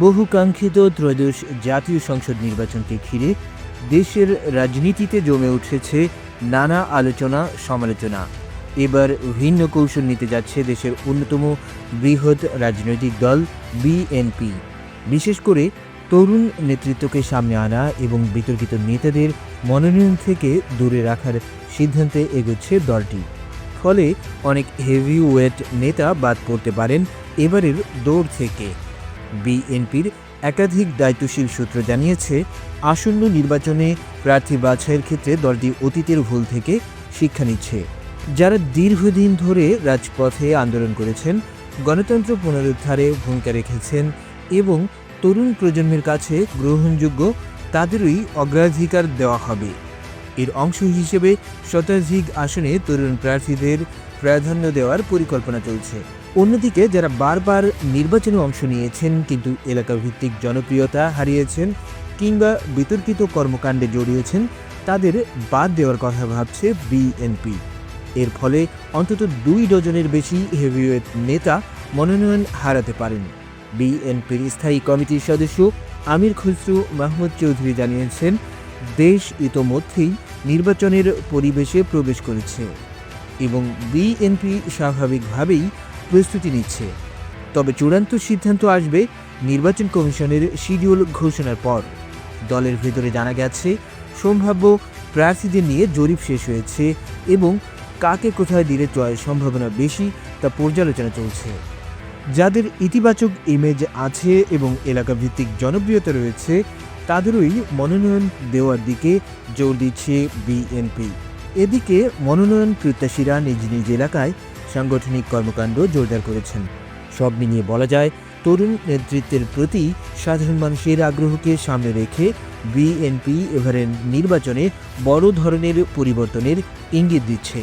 বহুকাঙ্ক্ষিত ত্রয়োদশ জাতীয় সংসদ নির্বাচনকে ঘিরে দেশের রাজনীতিতে জমে উঠেছে নানা আলোচনা, সমালোচনা। এবার ভিন্ন কৌশল নিতে যাচ্ছে দেশের অন্যতম বৃহৎ রাজনৈতিক দল, বিএনপি। বিশেষ করে তরুণ নেতৃত্বকে সামনে আনা এবং বিতর্কিত নেতাদের মনোনয়ন থেকে দূরে রাখার সিদ্ধান্তে এগোচ্ছে দলটি। ফলে অনেক হেভি ওয়েট নেতা বাদ পড়তে পারেন এবারের দৌড় থেকে। বিএনপির একাধিক দায়িত্বশীল সূত্র জানিয়েছে, আসন্ন নির্বাচনে প্রার্থী বাছাইয়ের ক্ষেত্রে দলটি অতীতের ভুল থেকে শিক্ষা নিচ্ছে। যারা দীর্ঘদিন ধরে রাজপথে আন্দোলন করেছেন, গণতন্ত্র পুনরুদ্ধারে ভূমিকা রেখেছেন এবং তরুণ প্রজন্মের কাছে গ্রহণযোগ্য, তাদেরই অগ্রাধিকার দেওয়া হবে। এর অংশ হিসেবে শতাধিক আসনে তরুণ প্রার্থীদের প্রাধান্য দেওয়ার পরিকল্পনা চলছে। অন্যদিকে যারা বারবার নির্বাচনে অংশ নিয়েছেন, কিন্তু এলাকা ভিত্তিক জনপ্রিয়তা হারিয়েছেন কিংবা বিতর্কিত কর্মকাণ্ডে জড়িয়েছেন, তাদের বাদ দেওয়ার কথা ভাবছে বিএনপি। এর ফলে অন্তত দুই ডজনের বেশি হেভিওয়েট নেতা মনোনয়ন হারাতে পারেন। বিএনপির স্থায়ী কমিটির সদস্য আমির খুসরু মাহমুদ চৌধুরী জানিয়েছেন, দেশ ইতোমধ্যেই নির্বাচনের পরিবেশে প্রবেশ করেছে এবং বিএনপি স্বাভাবিকভাবেই প্রস্তুতি নিচ্ছে। তবে চূড়ান্ত সিদ্ধান্ত আসবে নির্বাচন কমিশনের শিডিউল ঘোষণার পর। দলের ভেতরে জানা গেছে, সম্ভাব্য প্রার্থীদের নিয়ে জরিপ শেষ হয়েছে এবং কাকে কোথায় দিলে জয়ের সম্ভাবনা বেশি তা পর্যালোচনা চলছে। যাদের ইতিবাচক ইমেজ আছে এবং এলাকা ভিত্তিক জনপ্রিয়তা রয়েছে, তাদেরই মনোনয়ন দেওয়ার দিকে জোর দিচ্ছে বিএনপি। এদিকে মনোনয়ন প্রত্যাশীরা নিজ নিজ এলাকায় সাংগঠনিক কর্মকাণ্ড জোরদার করেছেন। সব মিলিয়ে বলা যায়, তরুণ নেতৃত্বের প্রতি সাধারণ মানুষের আগ্রহকে সামনে রেখে বিএনপি এবারের নির্বাচনে বড় ধরনের পরিবর্তনের ইঙ্গিত দিচ্ছে।